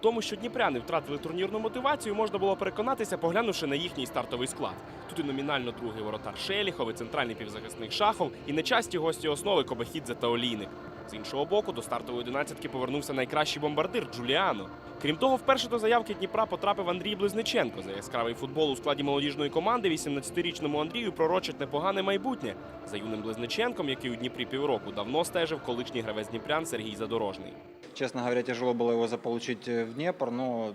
тому, що дніпряни втратили турнірну мотивацію, можна було переконатися, поглянувши на їхній стартовий склад. Тут і номінально другий воротар Шеліхов, і центральний півзахисник Шахов, і нечасті гості основи Кобахідзе та Олійник. З іншого боку, до стартової одинадцятки повернувся найкращий бомбардир Джуліано. Крім того, вперше до заявки Дніпра потрапив Андрій Близниченко. За яскравий футбол у складі молодіжної команди 18-річному Андрію пророчить непогане майбутнє. За юним Близниченком, який у Дніпрі півроку давно стежив колишній гравець Дніпрян Сергій Задорожний. Честно говоря, тяжело было его заполучить э, в Днепр, но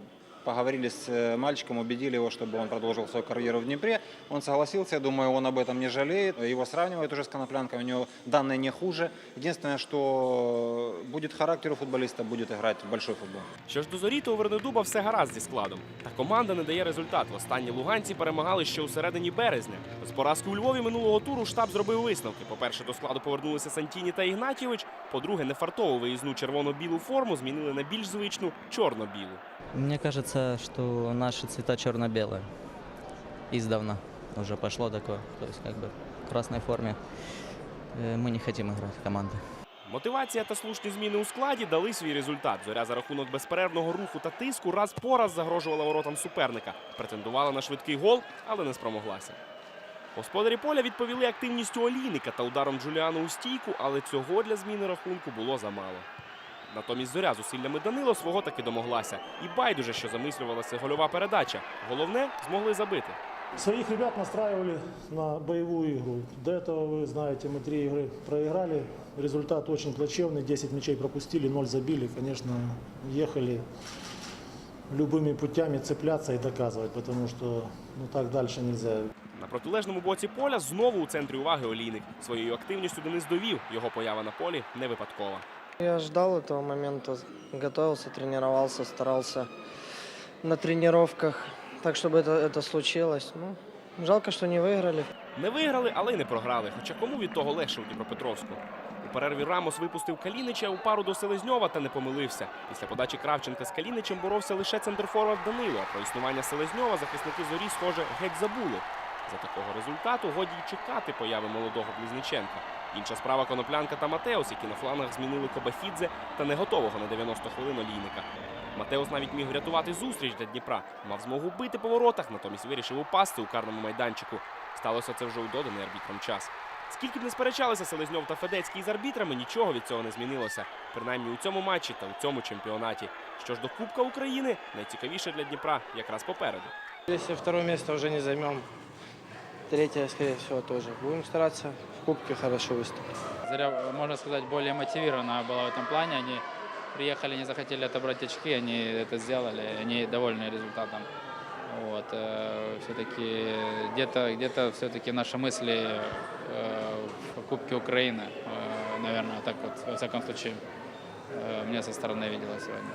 поговорили с э, мальчиком, убедили его, чтобы он продолжил свою карьеру в Днепре. Он согласился, я думаю, он об этом не жалеет. Его сравнивают уже с Коноплянкой, у него данные не хуже. Единственное, что будет характер у футболиста, будет играть в большой футбол. Що ж до зорі, то у Вернедуба все гаразд зі складом. Та команда не дає результат. Востаннє луганці перемагали ще у середині березня. З поразки у Львові минулого туру штаб зробив висновки. По-перше, до складу повернулися Сантіні та Ігнатівич. По-друге, нефартову виїзну червоно-білу форму змінили на більш звичну чорно-білу. Мне кажется, что наши цвета черно-белые. Издавна уже пошло такое. То есть как бы в красной форме э, мы не хотим играть команды. Мотивація та слушні зміни у складі дали свій результат. Зоря за рахунок безперервного руху та тиску раз по раз загрожувала воротам суперника. Претендувала на швидкий гол, але не спромоглася. Господарі поля відповіли активністю Олійника та ударом Джуліану у стійку, але цього для зміни рахунку було замало. Натомість зоря зусиллями Данило свого таки домоглася. І байдуже, що замислювалася гольова передача. Головне змогли забити. Своих ребят настраивали на боевую игру. До этого, вы знаете, мы три игры проиграли. Результат очень плачевный. 10 мячей пропустили, 0 забили. Конечно, ехали любыми путями цепляться и доказывать, потому что ну, так дальше нельзя. На протилежному боці поля знову у центрі уваги Олійник. Своєю активністю Денис довів. Його поява на полі не випадкова. Я ждал этого момента, готовился, тренировался, старался на тренировках, так чтобы это, это случилось. Ну, жалко, что не выиграли. Не виграли, але й не програли. Хоча кому від того легше у Дніпропетровську. У перерві Рамос випустив Калінича у пару до Селезньова та не помилився. Після подачі Кравченка з Каліничем боровся лише центрфорвард Данило. А про існування Селезньова захисники зорі, схоже, геть забули. За такого результату годі й чекати появи молодого Близниченка. Інша справа Коноплянка та Матеус, які на флангах змінили Кобахідзе та не готового на 90 хвилин олійника. Матеус навіть міг врятувати зустріч для Дніпра. Мав змогу бити по воротах, натомість вирішив упасти у карному майданчику. Сталося це вже у доданий арбітром час. Скільки б не сперечалися Селезньов та Федецький з арбітрами, нічого від цього не змінилося. Принаймні у цьому матчі та у цьому чемпіонаті. Що ж до Кубка України, найцікавіше для Дніпра якраз попереду. Если второе место уже не займем, третье, скорее всего, тоже. Будем стараться в Кубке хорошо выступить. Заря, можно сказать, более мотивирована была в этом плане. Они приехали, не захотели отобрать очки, они это сделали, они довольны результатом. Вот, все-таки где-то где все-таки наши мысли э, в Кубке Украины, э, наверное, так вот, во всяком случае, э, мне со стороны виделось сегодня.